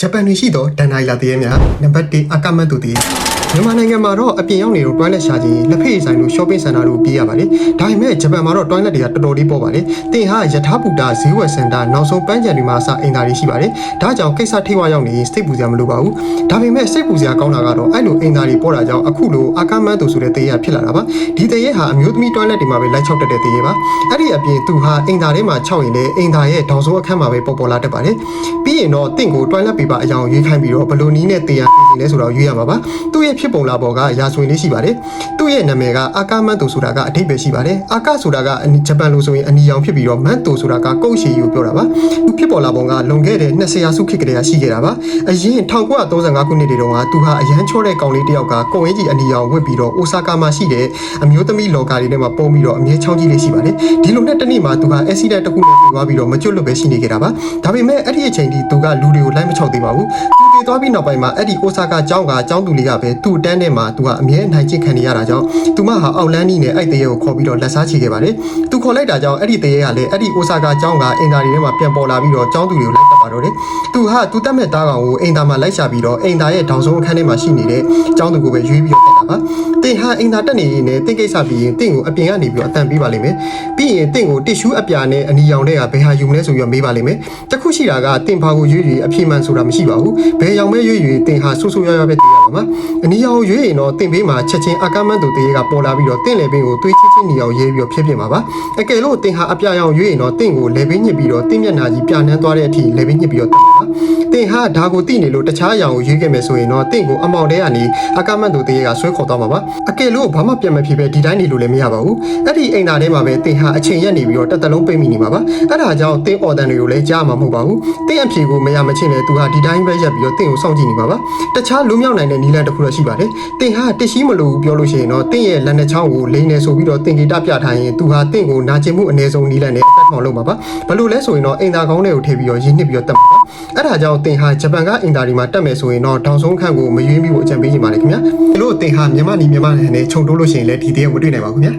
ဂျပန်တွင်ရှိသောဒန်နိုင်လာတည်ရဲများနံပါတ်1အကမတ်တူတည် မြန်မာနိုင်ငံမှာတော့အပြင်ရောက်နေတော့ toilet ရှာခြင်းလက်ဖေးဆိုင်တို့ shopping center တို့ပြေးရပါတယ်ဒါပေမဲ့ဂျပန်မှာတော့ toilet တွေကတော်တော်လေးပေါ့ပါတယ်တင်ဟာယထာပူတာဈေးဝယ်စင်တာနောက်ဆုံးပန်းချံတွေမှာအစအင်တာတွေရှိပါတယ်ဒါကြောင့်ကိစ္စထိဝရောက်နေရင်စိတ်ပူစရာမလိုပါဘူးဒါပေမဲ့စိတ်ပူစရာကောင်းတာကတော့အဲ့လိုအင်တာတွေပေါ်တာကြောင့်အခုလိုအကမတ်တူဆိုတဲ့တည်ရဖြစ်လာတာပါဒီတည်ရဟာအမျိုးသမီး toilet တွေမှာပဲလိုက်ချောက်တက်တဲ့တည်ရပါအဲ့ဒီအပြင်သူဟာအင်တာထဲမှာခြောက်ရင်လည်းအင်တာရဲ့ဒေါင်ဆုံးအခန်းမှာပဲပေါ်ပေါ်လာတတ်ပါတယ်ပြီးရင်တော့တင့်ကို toilet paper အကြောင်းရွေးခိုင်းပြီးတော့ဘလိုနီးနဲ့တည်ရပြင်လဲဆိုတော့ရွေးရမှာပါသူ့ရဲ့ဖြစ်ပုံလာပေါ်ကရာဇဝင်လေးရှိပါတယ်သူ့ရဲ့နာမည်ကအာကာမတ်တူဆိုတာကအဓိပ္ပာယ်ရှိပါတယ်အာကာဆိုတာကဂျပန်လိုဆိုရင်အနီရောင်ဖြစ်ပြီးတော့မတ်တူဆိုတာကကုတ်ရှည်ယူပြောတာပါသူဖြစ်ပေါ်လာပုံကလွန်ခဲ့တဲ့20ရာစုခေတ်ကလေးကရှိခဲ့တာပါအရင်1935ခုနှစ်တွေတုန်းကသူဟာအရန်ချောတဲ့ကောင်လေးတစ်ယောက်ကကုံအင်းကြီးအနီရောင်ဝတ်ပြီးတော့အိုဆာကာမှာရှိတဲ့အမျိုးသမီးလော်ကာတွေထဲမှာပုံပြီးတော့အမြဲချောင်းကြီးလေးရှိပါတယ်ဒီလိုနဲ့တနေ့မှာသူဟာအက်ဆီဒန့်တစ်ခုနဲ့ပြေးသွားပြီးတော့မကျွတ်လွတ်ပဲရှိနေခဲ့တာပါဒါပေမဲ့အဲ့ဒီအချိန်ထိသူကလူတွေကိုလိုက်မချောက်သေးပါဘူးသူပြေးသွားပြီးနောက်ပိုင်းမှာအဲ့ဒီအိုဆာကာကျောင်းကကျောင်းသူလေးကပဲသူ့တန်းထဲမှာသူကအမြဲအနိုင်ကျင့်ခံနေရတာကြောင့်သူမဟာအောက်လန်းနီးနဲ့အဲ့တရေကိုခေါ်ပြီးတော့လက်စားချေခဲ့ပါတယ်သူခေါ်လိုက်တာကြောင့်အဲ့ဒီတရေကလည်းအဲ့ဒီအိုဆာကာကျောင်းကအင်တာတွေထဲမှာပြန်ပေါ်လာပြီးတော့ကျောင်းသူတွေကိုလိုက် တက်ပါတော့တယ်သူဟာသူတက်မဲ့တားကောင်ကိုအင်တာမှာလိုက်ရှာပြီးတော့အင်တာရဲ့ဒေါင်ဆုံးအခန်းထဲမှာရှိနေတဲ့ကျောင်းသူကိုပဲရွေးပြီးတော့တက်တာပါတင်ဟာအင်တာတက်နေရင်လည်းတင့်ကိစ္စပြီးရင်တင့်ကိုအပြင်ကနေပြီးတော့အတန်ပေးပါလိမ့်မယ်ပြီးရင်တင့်ကိုတစ်ရှူးအပြာနဲ့အနီရောင်တွေကဘယ်ဟာယူမလဲဆိုပြီးတော့မေးပါလိမ့်မယ်တခုရှိတာကတင့်ဘာကိုရွေးရွေးအပြည့်မှန်ဆိုတာမရှိပါဘူးဘယ်ရောင်ပဲရွေးရွေးတင်ဟာဆူဆူရွရွပဲတည်ရပါမှာအနီရောင်ရွေးရင်တော့တင့်ဘေးမှာချက်ချင်းအကမန်တူတရေကပေါ်လာပြီးတော့တင့်လေပင်ကိုတွေးချင်းချင်းနီအောင်ရေးပြီးတော့ဖြစ်ဖြစ်မှာပါအကယ်လို့တင်ဟာအပြာရောင်ရွေးရင်တော့တင့်ကိုလေပင်ညစ်ပြီးတော့တင့်မျက်နှာကြီးပြနှန်းသွားတဲ့အထိလေပင်ညစ်ပြီးတော့တက်မှာပါတင်ဟာဒါကိုတိနေလို့တခြားအရောင်ကိုရွေးခဲ့မယ်ဆိုရင်တော့တင့်ကိုအမောင်တဲကနေအကမန်တူတရေကဆွဲခေါ်သွားမှာပါအကယ်လို့ဘာမှပြန်မဖြစ်ပဲဒီတိုင်းနေလို့လည်းမရပါဘူးအဲ့ဒီအိမ်သားထဲမှာပဲတင်ဟာအချိန်ရက်နေပြီးတော့တက်တလုံးပိတ်မိနေမှာပါအဲ့ဒါကြောင့်တင်အော်တန်တွေကိုလည်းကြားမှာမဟုတ်ပါဘူးတင်အဖြေကိုမရမချင်းနဲ့သူဟာဒီတိုင်းပဲရက်ပြီးတော့တင်ကိုစောင့်ကြည့်နေမှာပါတခြားလူမြောက်နိုင်တဲ့နီလန်တစ်ခုတော့ရှိပါတယ်တင်ဟာတရှိမလို့ပြောလို့ရှိရင်တော့တင်ရဲ့လက်နှစ်ချောင်းကိုလိမ့်နေဆိုပြီးတော့တင်ဂီတပြထားရင်သူဟာတင်ကိုနာကျင်မှုအနည်းဆုံးနီလန်နဲ့အသက်ထောင်လုပ်မှာပါဘလို့လဲဆိုရင်တော့အိမ်သားကောင်းတွေကိုထည့်ပြီးတော့ရင်းနှစ်ပြီးတော့တက်မှာပါအဲ့ဒါကြောင့်တင်ဟာဂျပန်ကအင်တာဒီမှာတက်မယ်ဆိုရင်တော့ဒေါင်ဆုံးခန့်ကိုမရွေးမိဖို့အကြံပေးချင်ပါတယ်ခင်ဗျာဒီလိုတင်ဟာမြန်မာနီမြန်မာနယ်နဲ့ခြုံတိုးလို့ရှိရင်လည်းဒီတည်းကိုမတွေ့နိုင်ပါဘူးခင်ဗျာ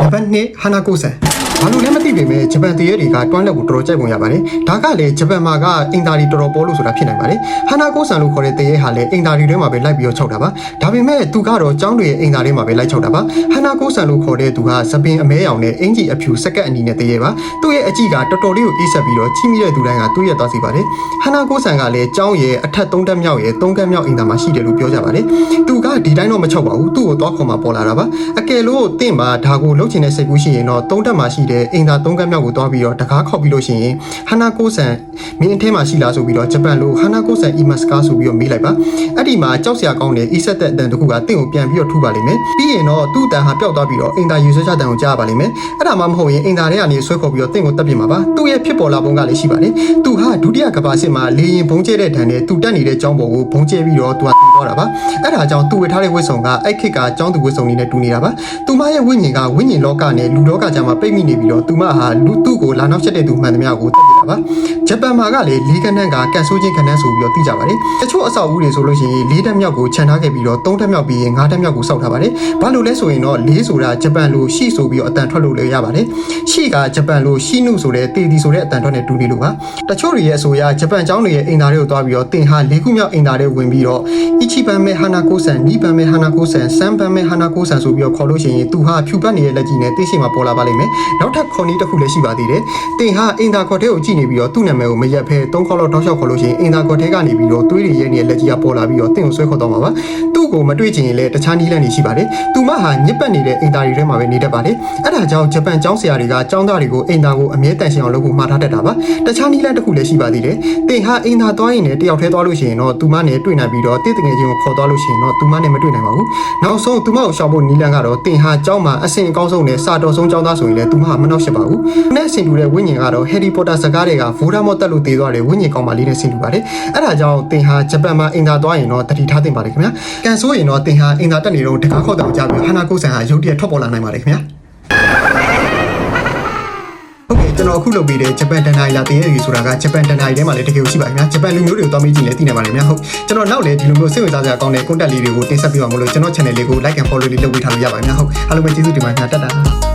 နံပါတ်2ဟာနာကိုဆန် ဘာလို့လဲမသိပေမဲ့ဂျပန်တရေတွေကတွန်းလက်ကိုတော်တော်ကြိုက်ပုံရပါတယ်ဒါကလည်းဂျပန်မှာကအင်တာရီတော်တော်ပေါ်လို့ဆိုတာဖြစ်နိုင်ပါတယ်ဟာနာကိုဆန်လို့ခေါ်တဲ့တရေဟာလည်းအင်တာရီထဲမှာပဲလိုက်ပြီးတော့ခြောက်တာပါဒါပေမဲ့သူကတော့ကျောင်းတွေရဲ့အင်တာထဲမှာပဲလိုက်ခြောက်တာပါဟာနာကိုဆန်လို့ခေါ်တဲ့သူကသပင်အမဲရောင်နဲ့အင်ဂျီအဖြူစက်ကတ်အနီနဲ့တရေပါသူ့ရဲ့အကြည့်ကတော်တော်လေးကိုအေးဆက်ပြီးတော့ကြီးမိတဲ့သူတိုင်းကသူ့ရဲ့သွားစီပါတယ်ဟာနာကိုဆန်ကလည်းကျောင်းရဲ့အထက်၃တက်မြောက်ရဲ့၃ကက်မြောက်အင်တာမှာရှိတယ်လို့ပြောကြပါတယ်သူကဒီတိုင်းတော့မခြောက်ပါဘူးသူ့ကိုသွားခေါ်မှာပေါ်လာတာပါအကယ်လို့တင့်မှာဒါကိုလှုပ်ချင်တဲ့စိတ်ကူးရှိရင်တော့၃တက်မှာရှိတဲ့အင်တာ၃ကက်မြောက်ကိုသွားပြီးတော့တကားခောက်ပြီးလို့ရှိရင်ဟာနာကိုဆန်မင်းအထဲမှာရှိလားဆိုပြီးတော့ဂျပန်လိုဟာနာကိုဆန်အီမတ်စကာဆိုပြီးတော့မေးလိုက်ပါအဲ့ဒီမှာကြောက်စရာကောင်းတဲ့အီဆက်တဲ့အတန်တစ်ခုကတင့်ကိုပြန်ပြီးတော့ထူပါလိမ့်မယ်ပြီးရင်တော့သူ့အတန်ဟာပျောက်သွားပြီးတော့အင်တာယူဆချတန်ကိုကြားပါလိမ့်မယ်အဲ့ဒါမှမဟုတ်ရင်အင်တာထဲကနေဆွဲခေါ်ပြီးတော့တင့်ကိုတက်ပြစ်မှာပါသူ့ရဲ့ဖြစ်ပေါ်လာပုံကလည်းရှိပါတယ်သူဟာဒုတိယကမ္ဘာစစ်မှာလေရင်ဘုံကျဲတဲ့ဒဏ်နဲ့သူတက်နေတဲ့ကျောင်းပေါ်ကိုဘုံကျဲပြီးတော့သူက တည်သွားတာပါအဲ့ဒါကြောင့်သူဝေထားတဲ့ဝိဆုံကအဲ့ခစ်ကကျောင်းသူဝိဆုံနေနဲ့တူနေတာပါသူမရဲ့ဝိညာဉ်ကဝိညာဉ်လောကနဲ့လူလောကကြားမှာပိတ်မိနေပြီးတော့သူမဟာလူသူ့ကိုလာနောက်ချက်တဲ့သူမှန်သမျှကိုတက်ပြတာပါဂျပန်မှာကလည်းလေးကနန်းကကန်ဆိုးချင်းခနန်းဆိုပြီးတော့သိကြပါတယ်တချို့အဆောက်အဦတွေဆိုလို့ရှိရင်လေးတက်မြောက်ကိုခြံထားခဲ့ပြီးတော့သုံးတက်မြောက်ပြီးရင်ငါးတက်မြောက်ကိုစောက်ထားပါတယ်ဘာလို့လဲဆိုရင်တော့လေးဆိုတာဂျပန်လိုရှိဆိုပြီးတော့အတန်ထွက်လို့လည်းရပါတယ်ရှိကဂျပန်လိုရှိနုဆိုတဲ့တေဒီဆိုတဲ့အတန်ထွက်နဲ့တူနေလို့ပါတချို့တွေရဲ့အဆိုအရဂျပန်ကျောင်းတွေရဲ့အင်တာတွေကိုသွားပြီးတော့တင်ဟာလေးခုမြောက်အင်တာတွေဝင်ပြီးတော့အီချီပန်မဲဟာနာကိုဆန်နီပန်မဲဟာနာကိုဆန်ဆမ်ပန်မဲဟာနာကိုဆန်ဆိုပြီးတော့ခေါ်လို့ရှိရင်သူဟာဖြူပတ်နေတဲ့လက်ကြီးနဲ့သိရှိမှာပေါ်လာပါလိမ့်မယ်နောက်ထပ်ခွန်နီတစ်ခုလည်းရှိပါသေးတယ်တင်ဟာအင်တာခေါ်တဲ့ကိုကြည့်နေပြီးတော့သူ့နာမည်ကိုမရက်ဖဲသုံးခေါက်လောက်တောက်လျှောက်ခေါ်လို့ရှိရင်အင်တာခေါ်တဲ့ကနေပြီးတော့သွေးတွေရဲနေတဲ့လက်ကြီးကပေါ်လာပြီးတော့တင့်ကိုဆွဲခေါ်တော့မှာပါသူ့ကိုမတွေ့ချင်ရင်လည်းတခြားနီးလန့်နေရှိပါတယ်သူမဟာညစ်ပတ်နေတဲ့အင်တာတွေထဲမှာပဲနေတတ်ပါတယ်အဲ့ဒါကြောင့်ဂျပန်ကျောင်းဆရာတွေကကျောင်းသားတွေကိုအင်တာကိုအမြဲတမ်းရှင်းအောင်လုပ်ဖို့မှာထားတတ်တာပါတခြားနီးလန့်တစ်ခုလည်းရှိပါသေးတယ်တင်ဟာအင်တာသွားရင်လည်းတယောက်တည်းသွားလို့ရှိရင်တော့သူမနဲ့တွေ့နိုင်ပြီးတော့တင့်တငယ်ချင်းကိုခေါ်သွားလို့ရှိရင်တော့သူမနဲ့မတွေ့နိုင်ပါဘူးနောက်ဆုံးသူမကိုရှောင်ဖို့နီးလန့်ကတော့တင်ဟာကျောင်းမှာအဆင့်အကောင်းဆုံးနဲ့စာတော်ဆုံးကျောင်းသားဆိုရင်လည်းသူမဟာမနှောက်ရှက်ပါဘူး။နဲ့ဆင်တူတဲ့ဝိညာဉ်ကတော့ Harry Potter စကားတွေကဗိုလ်ဒမော့တက်လို့တည်သွားတဲ့ဝိညာဉ်ကောင်းပါလေးနဲ့ဆင်တူပါတယ်။အဲ့ဒါကြောင့်တင်ဟာဂျပန်မှာအင်တာသွားရင်တော့တတိထားတင်ပါတယ်ခင်ဗျာ။ကန်ဆိုရင်တော့တင်ဟာအင်တာတက်နေတော့တကားခေါက်တောင်ကြပြီးဟာနာကိုဆန်ဟာရုတ်တရက်ထွက်ပေါ်လာနိုင်ပါတယ်ခင်ဗျာ။ဟုတ် ကဲ့ကျွန်တော်အခုလုပ်ပေးတဲ့ဂျပန်တန်နိုင်လာတင်ရည်ဆိုတာကဂျပန်တန်နိုင်ထဲမှာလည်းတကယ်ကိုရှိပါခင်ဗျာဂျပန်လူမျိုးတွေကိုတောင်းမိကြည့်လဲသိနေပါလိမ့်မယ်ဟုတ်ကျွန်တော်နောက်လည်းဒီလိုမျိုးစိတ်ဝင်စားစရာကောင်းတဲ့ content လေးတွေကိုတင်ဆက်ပေးပါမလို့ကျွန်တော် channel လေးကို like and follow လေးလုပ်ပေးထားလို့ရပါခင်ဗျာဟုတ်အားလုံးပဲကျေးဇူးတင်ပါတယ်ခင်ဗျာတတ်တာ